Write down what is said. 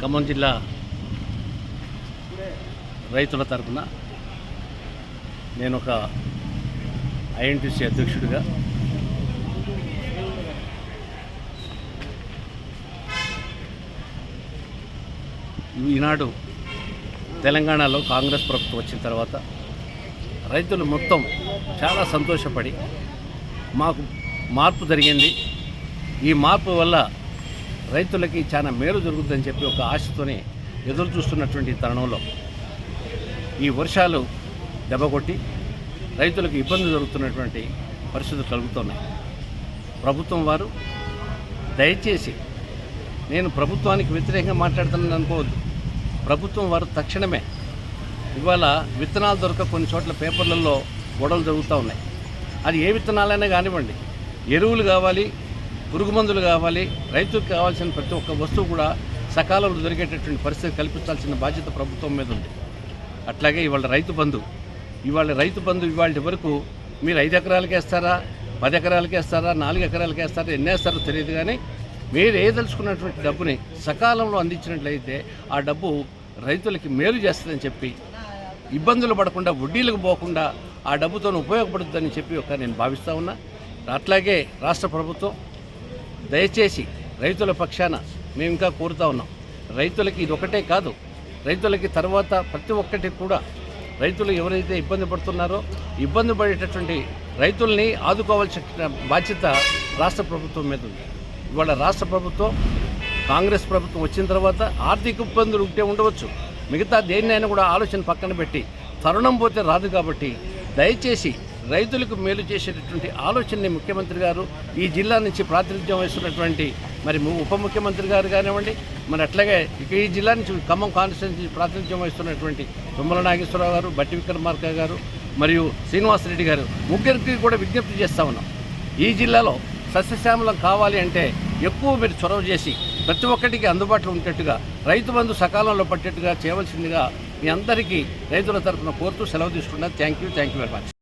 ఖమ్మం జిల్లా రైతుల తరఫున నేను ఒక ఐఎన్టీసీ అధ్యక్షుడిగా ఈనాడు తెలంగాణలో కాంగ్రెస్ ప్రభుత్వం వచ్చిన తర్వాత రైతులు మొత్తం చాలా సంతోషపడి మాకు మార్పు జరిగింది. ఈ మార్పు వల్ల రైతులకి చాలా మేలు జరుగుతుందని చెప్పి ఒక ఆశతోనే ఎదురు చూస్తున్నటువంటి తరుణంలో ఈ వర్షాలు దెబ్బకొట్టి రైతులకు ఇబ్బంది జరుగుతున్నటువంటి పరిస్థితులు కలుగుతున్నాయి. ప్రభుత్వం వారు దయచేసి నేను ప్రభుత్వానికి వ్యతిరేకంగా మాట్లాడుతున్నాను అనుకోవద్దు. ప్రభుత్వం వారు తక్షణమే ఇవాళ విత్తనాలు దొరక కొన్ని చోట్ల పేపర్లలో గొడవలు జరుగుతూ ఉన్నాయి. అది ఏ విత్తనాలైనా కానివ్వండి ఎరువులు కావాలి పురుగు మందులు కావాలి రైతుకు కావాల్సిన ప్రతి ఒక్క వస్తువు కూడా సకాలంలో దొరికేటటువంటి పరిస్థితి కల్పించాల్సిన బాధ్యత ప్రభుత్వం మీద ఉంది. అట్లాగే ఇవాళ రైతు బంధు. ఇవాళ రైతు బంధు ఇవాళ వరకు మీరు ఐదు ఎకరాలకి వేస్తారా పది ఎకరాలకి వేస్తారా నాలుగు ఎకరాలకి వేస్తారా ఎన్ని వేస్తారో తెలియదు కానీ మీరు ఏదలుచుకున్నటువంటి డబ్బుని సకాలంలో అందించినట్లయితే ఆ డబ్బు రైతులకి మేలు చేస్తుందని చెప్పి ఇబ్బందులు పడకుండా వడ్డీలకు పోకుండా ఆ డబ్బుతో ఉపయోగపడుతుందని చెప్పి ఒక నేను భావిస్తూ ఉన్నా. అట్లాగే రాష్ట్ర ప్రభుత్వం దయచేసి రైతుల పక్షాన మేము ఇంకా కోరుతా ఉన్నాం. రైతులకి ఇది ఒకటే కాదు. రైతులకి తర్వాత ప్రతి ఒక్కటి కూడా రైతులు ఎవరైతే ఇబ్బంది పడుతున్నారో ఇబ్బంది పడేటటువంటి రైతుల్ని ఆదుకోవాల్సిన బాధ్యత రాష్ట్ర ప్రభుత్వం మీద ఉంది. ఇవాళ రాష్ట్ర ప్రభుత్వం కాంగ్రెస్ ప్రభుత్వం వచ్చిన తర్వాత ఆర్థిక ఇబ్బందులు ఉంటే ఉండవచ్చు. మిగతా దేన్నైనా కూడా ఆలోచన పక్కన పెట్టి తరుణం పోతే రాదు కాబట్టి దయచేసి రైతులకు మేలు చేసేటటువంటి ఆలోచనని ముఖ్యమంత్రి గారు ఈ జిల్లా నుంచి ప్రాతినిధ్యం వహిస్తున్నటువంటి మరి ఉప ముఖ్యమంత్రి గారు కానివ్వండి మరి అట్లాగే ఇక ఈ జిల్లా నుంచి ఖమ్మం కాన్స్టిట్యున్సీ ప్రాతినిధ్యం వహిస్తున్నటువంటి తుమ్మల నాగేశ్వరరావు గారు బట్టి విక్రమార్క గారు మరియు శ్రీనివాసరెడ్డి గారు ముగ్గురికి కూడా విజ్ఞప్తి చేస్తూ ఉన్నాం. ఈ జిల్లాలో సస్యశ్యామలం కావాలి అంటే ఎక్కువ మీరు చొరవ చేసి ప్రతి ఒక్కటికి అందుబాటులో ఉండేట్టుగా రైతు బంధు సకాలంలో పట్టేట్టుగా చేయవలసిందిగా మీ అందరికీ రైతుల తరఫున కోరుతూ సెలవు తీసుకున్నా thank you thank you very much